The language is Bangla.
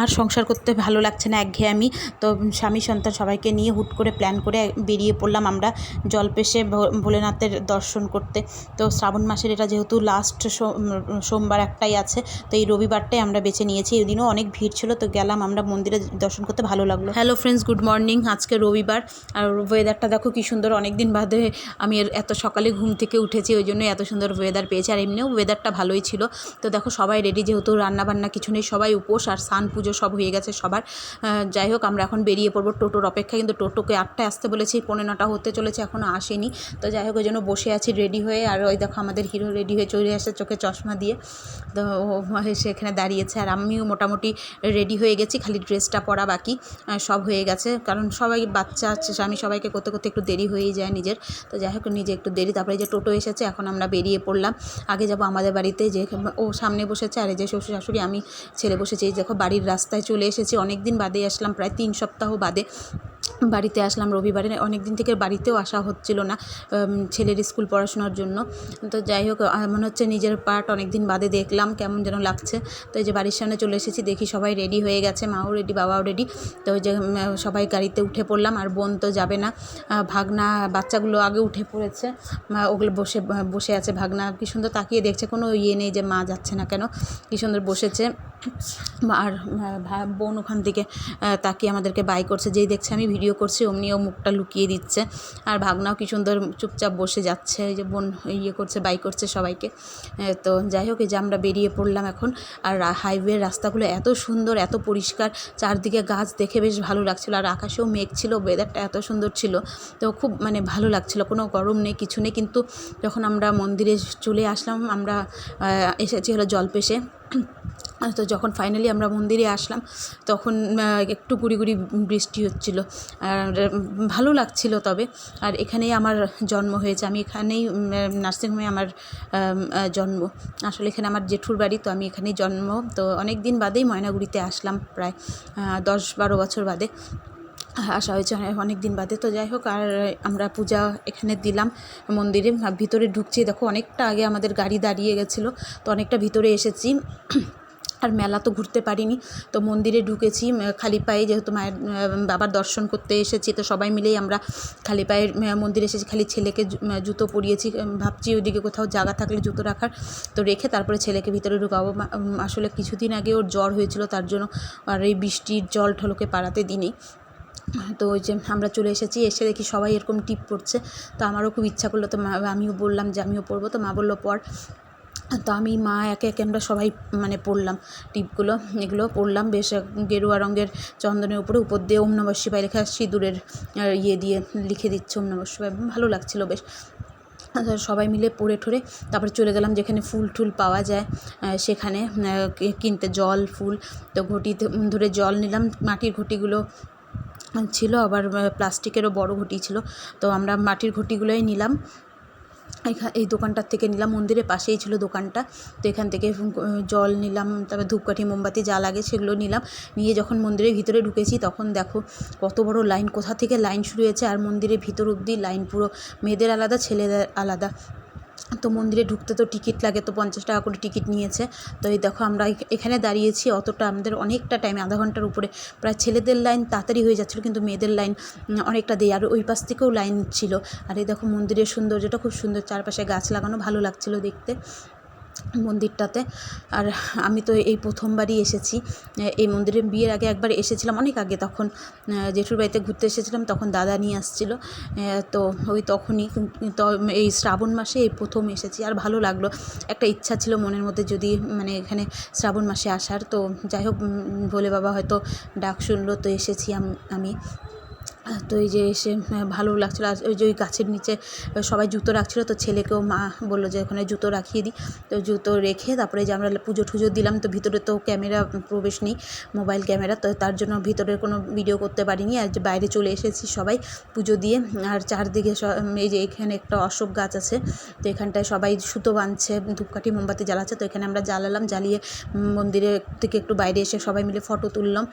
আর সংসার করতে ভালো লাগছে না একঘেয়েমি তো স্বামী সন্তান সবাইকে নিয়ে হুট করে প্ল্যান করে বেরিয়ে পড়লাম আমরা জলপেশে ভোলেনাথের দর্শন করতে। তো শ্রাবণ মাসের এটা যেহেতু লাস্ট সোমবার একটাই আছে, তো এই রবিবারটাই আমরা বেছে নিয়েছি। এই দিনও অনেক ভিড় ছিল, তো গেলাম আমরা মন্দিরে দর্শন করতে, ভালো লাগল। হ্যালো ফ্রেন্ডস গুড মর্নিং আজকে রবিবার, আর ওয়েদারটা দেখো কি সুন্দর অনেক দিন বাদে আমি এত সকালে ঘুম থেকে উঠেছি, ওই জন্য এত সুন্দর ওয়েদার পেয়েছি। আর এমনিও ওয়েদারটা ভালোই ছিল। তো দেখো সবাই রেডি যেহেতু রান্না বান্না কিছু নেই, সবাই উপোস আর স্নান পুজো সব হয়ে গেছে সবার। যাই হোক, আমরা এখন বেরিয়ে পড়ব টোটোর অপেক্ষা কিন্তু টোটোকে আটটায় আসতে বলেছি পনেরো নটা হতে চলেছে এখনও আসেনি। তো যাই হোক, ওই জন্য বসে আছি রেডি হয়ে। আর ওই দেখো, আমাদের হিরো রেডি হয়ে চলে আসে চোখে চশমা দিয়ে। তো ও সে এখানে দাঁড়িয়েছে। আর আমিও মোটামুটি রেডি হয়ে গেছি, খালি ড্রেসটা পরা বাকি সব হয়ে গেছে। কারণ সবাই বাচ্চা আছে আমি সবাইকে করতে করতে একটু দেরি হয়েই যায় নিজের। তো যাই হোক, নিজে একটু দেরি। তারপরে যে টোটো এসেছে, এখন আমরা বেরিয়ে পড়লাম। আগে যাব আমাদের বাড়িতে, যে ও সামনে বসেছে। আর এই যে শ্বশুর শাশুড়ি, আমি ছেলে বসেছি। এই দেখো, বাড়ির রাস্তায় চলে এসেছি। অনেক দিন বাদে আসলাম প্রায় তিন সপ্তাহ বাদে। বাড়িতে আসলাম রবিবারে, অনেক দিন থেকে বাড়িতেও আসা হচ্ছিল না ছেলের স্কুল পড়াশোনার জন্য। তো যাই হোক মনে হচ্ছে নিজের পার্ট অনেক দিন বাদে দেখলাম কেমন যেন লাগছে। তো এই যে বাড়ির সামনে চলে এসেছি, দেখি সবাই রেডি হয়ে গেছে, মাও রেডি বাবাও রেডি তো ওই যে সবাই গাড়িতে উঠে পড়লাম, আর বোন তো যাবে না। ভাগনা, বাচ্চাগুলো আগে উঠে পড়েছে ওগুলো বসে বসে আছে। ভাগনা কি সুন্দর তাকিয়ে দেখছে, কোনো ইয়ে নেই যে মা যাচ্ছে না কেন, কি সুন্দর বসেছে। আর বোন ওখান থেকে তাকিয়ে আমাদেরকে বাই করছে, যেই দেখছে আমি ভিডিও করছি অমনি ও মুখটা লুকিয়ে দিচ্ছে। আর ভাগনাও কি সুন্দর চুপচাপ বসে যাচ্ছে যে বোন ইয়ে করছে, বাই করছে সবাইকে। তো যাই হোক, এই যে আমরা বেরিয়ে পড়লাম এখন। আর হাইওয়ের রাস্তাগুলো এত সুন্দর, এত পরিষ্কার। চারদিকে গাছ দেখে বেশ ভালো লাগছিল। আর আকাশেও মেঘ ছিল ওয়েদারটা এত সুন্দর ছিল। তো খুব মানে ভালো লাগছিল, কোনো গরম নেই, কিছু নেই। কিন্তু যখন আমরা মন্দিরে চলে আসলাম, আমরা এসেছি হলো জলপেশে। তো যখন ফাইনালি আমরা মন্দিরে আসলাম, তখন একটু গুড়ি গুড়ি বৃষ্টি হচ্ছিল। আর ভালো লাগছিল তবে। আর এখানেই আমার জন্ম হয়েছে। আমি এখানেই নার্সিংহোমে আমার জন্ম। আসলে এখানে আমার জেঠুর বাড়ি, তো আমি এখানেই জন্ম। তো অনেক দিন বাদেই ময়নাগুড়িতে আসলাম প্রায় দশ বারো বছর বাদে। আসা হয়েছে অনেক- অনেক দিন বাদে। তো যাই হোক, আর আমরা পূজা এখানে দিলাম মন্দিরে। ভিতরে ঢুকছি, দেখো অনেকটা আগে আমাদের গাড়ি দাঁড়িয়ে গেছিল। তো অনেকটা ভিতরে এসেছি। আর মেলা তো ঘুরতে পারিনি। তো মন্দিরে ঢুকেছি খালি পায়ে যেহেতু মায়ের বাবার দর্শন করতে এসেছি, তো সবাই মিলেই আমরা খালি পায়ে মন্দিরে এসেছি, খালি ছেলেকে জুতো পরিয়েছি ভাবছি ওইদিকে কোথাও জায়গা থাকলে জুতো রাখার, তো রেখে তারপরে ছেলেকে ভিতরে ঢুকাবো। আসলে কিছুদিন আগে ওর জ্বর হয়েছিল, তার জন্য আর এই বৃষ্টির জল ঠলোকে পাড়াতে দিনই তো ওই যে আমরা চলে এসেছি, এসে দেখি সবাই এরকম টিপ পড়ছে, তো আমারও খুব ইচ্ছা করল, তো মা, আমিও বললাম যে আমিও পড়ব, তো মা বলল পর তো আমি, মা, একে একে আমরা সবাই মানে পড়লাম টিপগুলো, এগুলো পড়লাম। বেশ গেরুয়া রঙের চন্দনের উপরে উপর দিয়ে ওম লেখা সিঁদুরের ইয়ে দিয়ে লিখে দিচ্ছে ওম ভালো লাগছিল বেশ। সবাই মিলে পড়ে ঠরে তারপরে চলে গেলাম যেখানে ফুল টুল পাওয়া যায় সেখানে কিনতে জল, ফুল, তো ঘটি ধরে জল নিলাম। মাটির ঘটিগুলো ছিল, আবার প্লাস্টিকেরও বড় ঘটি ছিল। তো আমরা মাটির ঘটিগুলোই নিলাম। এখা, এই দোকানটার থেকে নিলাম, মন্দিরের পাশেই ছিল দোকানটা। তো এখান থেকে জল নিলাম, তারপর ধূপকাঠি, মোমবাতি যা লাগে সেগুলো নিলাম। নিয়ে যখন মন্দিরের ভিতরে ঢুকেছি তখন দেখো কত বড় লাইন, কোথা থেকে লাইন শুরু হয়েছে আর মন্দিরের ভিতর অবধি লাইন পুরো মেয়েদের আলাদা, ছেলেদের আলাদা। তো মন্দিরে ঢুকতে তো টিকিট লাগে, তো পঞ্চাশ টাকা করে টিকিট নিয়েছে। তো এই দেখো আমরা এখানে দাঁড়িয়েছি, অতটা আমাদের অনেকটা টাইম আধা ঘণ্টার উপরে। প্রায় ছেলেদের লাইন তাড়াতাড়ি হয়ে যাচ্ছিল, কিন্তু মেয়েদের লাইন অনেকটা দেয় আর ওই পাশ থেকেও লাইন ছিল। আর এই দেখো মন্দিরের সৌন্দর্যটা খুব সুন্দর, চারপাশে গাছ লাগানো, ভালো লাগছিল দেখতে। মন্দিরটাতে। আর আমি তো এই প্রথমবারই এসেছি। এই মন্দিরে বিয়ের আগে একবার এসেছিলাম, অনেক আগে তখন জেঠুর বাড়িতে ঘুরতে এসেছিলাম, তখন দাদা নিয়ে আসছিল। তো ওই তখনই, তো এই শ্রাবণ মাসে এই প্রথম এসেছি। আর ভালো লাগল, একটা ইচ্ছা ছিল মনের মধ্যে যদি মানে এখানে শ্রাবণ মাসে আসার। তো যাই হোক ভোলে বাবা হয়তো ডাক শুনলো, তো এসেছি আমি। তো এই যে এসে আহ, ভালো লাগছিল। আর ওই যে ওই গাছের নিচে সবাই জুতো রাখছিলো তো ছেলেকেও মা বলল যে ওখানে জুতো রাখিয়ে দিই তো জুতো রেখে তারপরে যে আমরা পুজো টুজো দিলাম তো ভিতরে তো ক্যামেরা প্রবেশ নেই মোবাইল ক্যামেরা তো তার জন্য ভিতরে কোনো ভিডিও করতে পারিনি। আর যে বাইরে চলে এসেছি সবাই পুজো দিয়ে আর চারদিকে এই যে এখানে একটা অশোক গাছ আছে তো এখানটায় সবাই সুতো বাঁধছে ধূপকাঠি মোমবাতি জ্বালাচ্ছে তো এখানে আমরা জ্বালালাম জ্বালিয়ে মন্দিরের থেকে একটু বাইরে এসে সবাই মিলে ফটো তুললাম।